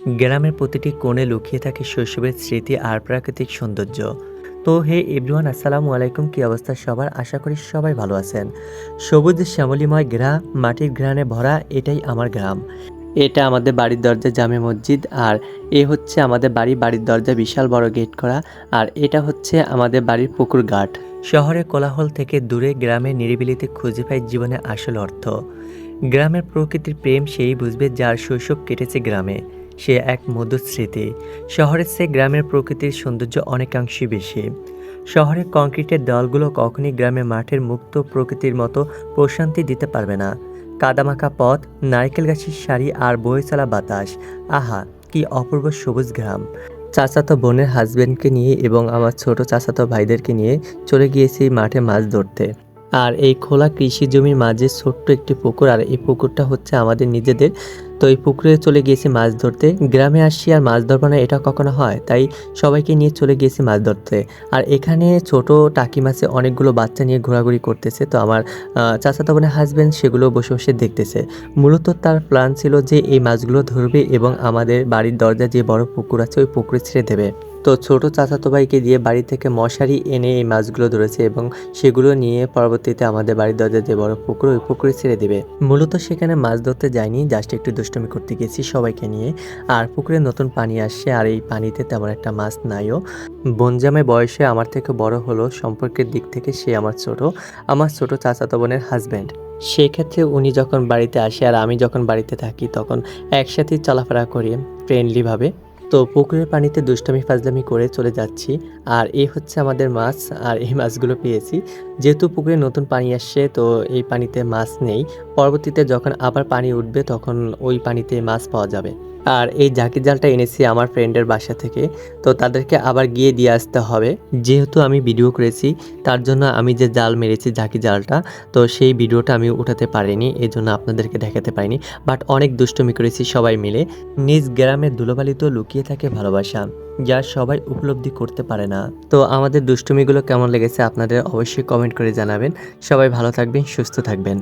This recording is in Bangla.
গ্রামের প্রতিটি কোণে লুকিয়ে থাকে শৈশবের স্মৃতি আর প্রাকৃতিক সৌন্দর্য। তো হে এভরিওয়ান, আসসালামু আলাইকুম। কী অবস্থা সবার? আশা করি সবাই ভালো আছেন। সবুজ শ্যামলিময় গ্রাম, মাটির ঘ্রাণে ভরা এটাই আমার গ্রাম। এটা আমাদের বাড়ির দরজা জামে মসজিদ আর এ হচ্ছে আমাদের বাড়ি। বাড়ির দরজা বিশাল বড় গেট করা আর এটা হচ্ছে আমাদের বাড়ির পুকুর ঘাট। শহরের কোলাহল থেকে দূরে গ্রামের নিরিবিলিতে খুঁজে পাই জীবনের আসল অর্থ। গ্রামের প্রকৃতির প্রেম সেই বুঝবে যার শৈশব কেটেছে গ্রামে। সে এক মধুর স্মৃতি শহরের চেয়ে গ্রামের প্রকৃতির সৌন্দর্য অনেকাংশই বেশি। শহরের কংক্রিটের দলগুলো কখনই গ্রামের মাঠের মুক্ত প্রকৃতির মতো প্রশান্তি দিতে পারবে না। কাদামাখা পথ, নারকেল গাছের শাড়ি আর বয়ে চলা বাতাস। আহা, কি অপূর্ব সবুজ গ্রাম। চাচাতো বোনের হাজবেন্ডকে নিয়ে এবং আমার ছোট চাচাতো ভাইদেরকে নিয়ে চলে গিয়েছি মাঠে মাছ ধরতে। আর এই খোলা কৃষি জমির মাঝে ছোট্ট একটি পুকুর, আর এই পুকুরটা হচ্ছে আমাদের নিজেদের তো এই পুকুরে চলে গিয়েছি মাছ ধরতে। গ্রামে আসছি আর মাছ ধরবো না, এটা কখনো হয়। তাই সবাইকে নিয়ে চলে গিয়েছি মাছ ধরতে। আর এখানে ছোট টাকি মাছে অনেকগুলো বাচ্চা নিয়ে ঘোরাঘুরি করতেছে। তো আমার চাচাতো বোনের হাজব্যান্ড সেগুলো বসে বসে দেখতেছে। মূলত তার প্ল্যান ছিল যে এই মাছগুলো ধরবে এবং আমাদের বাড়ির দরজা যে বড় পুকুর আছে, ওই পুকুরে ছেড়ে দেবে। তো ছোট চাচাতো ভাইকে দিয়ে বাড়ি থেকে মশারি এনে এই মাছগুলো ধরেছে এবং সেগুলো নিয়ে পরবর্তীতে আমাদের বাড়ির দরজা যে বড় পুকুর, ওই পুকুরে ছেড়ে দেবে। মূলত সেখানে মাছ ধরতে যাইনি জাস্ট একটু দুষ্টমি করতে গেছি সবাইকে নিয়ে। আর পুকুরে নতুন পানি আসছে, আর এই পানিতে তেমন একটা মাছ নাইও। বনজামে বয়সে আমার থেকে বড় হলো, সম্পর্কের দিক থেকে সে আমার ছোট আমার ছোট চাচাতো বোনের হাজব্যান্ড সেক্ষেত্রে উনি যখন বাড়িতে আসে, আর আমি যখন বাড়িতে থাকি, তখন একসাথেই চলাফেরা করি ফ্রেন্ডলিভাবে তো পুকুরের পানিতে দুষ্টামি, ফাজলামি করে চলে যাচ্ছি। আর এই হচ্ছে আমাদের মাছ, আর এই মাছগুলো পেয়েছি। যেহেতু পুকুরে নতুন পানি আসছে, তো এই পানিতে মাছ নেই। পরবর্তীতে যখন আবার পানি উঠবে, তখন ওই পানিতে মাছ পাওয়া যাবে। আর এই ঝাঁকি জালটা এনেছি আমার ফ্রেন্ডের বাসা থেকে। তো তাদেরকে আবার গিয়ে দিয়ে আসতে হবে। যেহেতু আমি ভিডিও করেছি, তার জন্য আমি যে জাল মেরেছি ঝাঁকি জালটা, তো সেই ভিডিওটা আমি উঠাতে পারিনি এই জন্য আপনাদেরকে দেখাতে পারিনি। বাট অনেক দুষ্টমি করেছি সবাই মিলে। নিজ গ্রামের ধুলোবালিতেও লুকিয়ে থাকে ভালোবাসা, যা সবাই উপলব্ধি করতে পারে না। তো আমাদের দুষ্টুমিগুলো কেমন লেগেছে আপনাদের অবশ্যই কমেন্ট করে জানাবেন। সবাই ভালো থাকবেন, সুস্থ থাকবেন।